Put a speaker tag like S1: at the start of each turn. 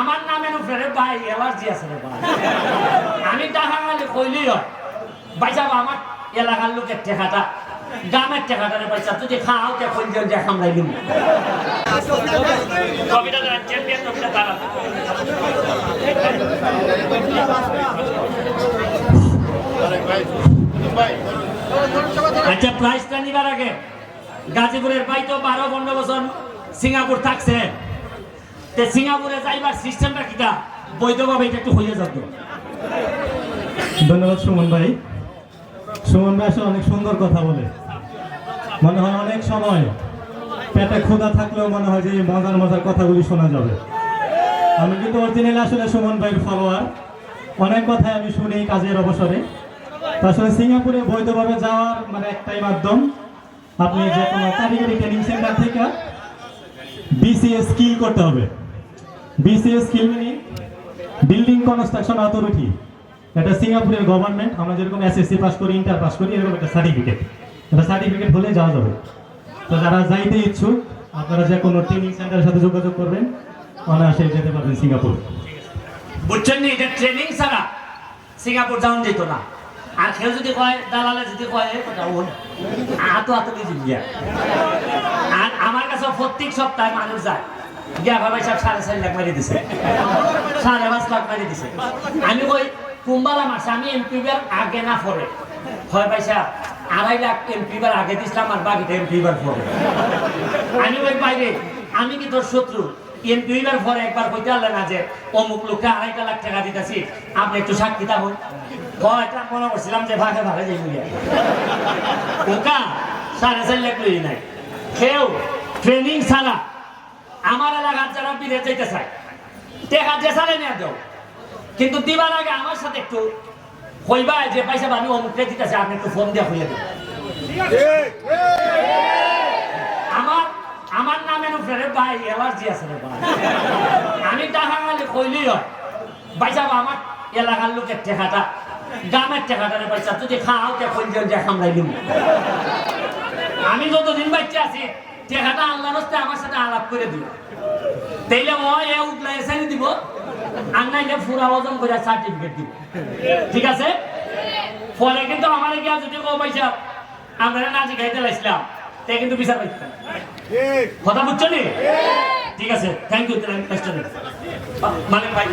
S1: আমার নামে ফেরে ভাই এলার্জি আছে ভাই। আমি ডাকাঙ্গালে কইলেই হয়। বাইসা আমার এলাকার লোকের টেকাটা গ্রামের টেকাটা রে তুই খাও তে কই যে যে কবিতা তারা। আচ্ছা প্রাইসটা নিবার আগে। গাজীপুরের ভাই তো বারো পনেরো বছর সিঙ্গাপুর থাকছে। তে সিঙ্গাপুরে যাইবার সিস্টেমটা কিটা? বৈধভাবে এটা একটু হইয়া যাবে
S2: ধন্যবাদ সুমন ভাই। সুমন ভাই আসলে অনেক সুন্দর কথা বলে। মনে হয় অনেক সময় পেটে ক্ষুধা থাকলেও মনে হয় যে মজার মজার কথাগুলি শোনা যাবে। আমি কিন্তু অরিজিনাল আসলে সুমন ভাইয়ের ফলোয়ার অনেক কথাই আমি শুনি কাজের অবসরে। আসলে সিঙ্গাপুরে বৈধভাবে যাওয়ার মানে একটাই মাধ্যম, আপনি যে কোনো কারিগরি ট্রেনিং সেন্টার থেকে বিসিএস স্কিল করতে হবে। বিসিএস স্কিল মানে বিল্ডিং কনস্ট্রাকশন অথরিটি এটা সিঙ্গাপুরের গভর্নমেন্ট আমরা যেরকম এসএসসি পাস করি ইন্টার পাস করি, এরকম একটা সার্টিফিকেট এটা সার্টিফিকেট হলে যাওয়া যাবে। তো যারা যাইতে ইচ্ছুক, আপনারা যে কোনো ট্রেনিং সেন্টারের সাথে যোগাযোগ করবেন, অনায়াসে যেতে পারবেন সিঙ্গাপুর
S1: বুঝছেন নি? এটা ট্রেনিং ছাড়া সিঙ্গাপুর যাওয়া যেত না। আর কেউ যদি কয়, দালালে যদি কয় কথা দিয়ে আর আমার কাছে প্রত্যেক সপ্তাহে মানুষ যায়। গিয়া ভাবাই সব সাড়ে লাখ মারি দিছে। সাড়ে পাঁচ লাখ মারি দিছে। আমি কই, কুম্বালা মাসে আমি আগে না পরে। হয় পয়সা, আড়াই লাখ এমপিবার আগে দিছিলাম আর বাকিটা এমপিবার পরে। আমি ওই বাইরে, আমি কি তোর শত্রু? এমপিবার পরে একবার কইতে পারলে না যে, অমুক লোককে আড়াইটা লাখ টাকা দিতেছি, আপনি একটু সাক্ষী থাকুন এটা মনে করছিলাম যে ভাগে ভাগে যাই ওকা, সাড়ে চার লাখ লই নাই। কেউ ট্রেনিং ছাড়া আমার এলাকার যারা বিদেশ যেতে চায়, টেকা যে সারে নিয়ে দাও। কিন্তু দিবার আগে আমার সাথে একটু কইবা যে পয়সা আমি অমুকটা দিতেছে, আপনি একটু ফোন দিয়ে হইয়া দেবেন আমার আমার নামে ফেরে ভাই এলার্জি আছে রে আমি ডাকাঙ্গালে কইলেই হয়। বাইসা আমার এলাকার লোকের টেকাটা, গ্রামের টেকাটা রে পয়সা তুই যে খাও, তে কই যে দিমু। আমি যতদিন বাচ্চা আছি টেকাটা আল্লাহর হস্তে আমার সাথে আলাপ করে দিও। তাইলে মই এ উঠলে এসে দিব আর নাইলে ফুরা ওজন করে সার্টিফিকেট দিব। ঠিক আছে? ফলে কিন্তু আমার গিয়া যদি কো পয়সা আমরা নাচি খাইতে লাইছিলাম তে কিন্তু বিচার পাইতাম কথা বুঝছ নি? ঠিক আছে থ্যাংক ইউ মানে ভাই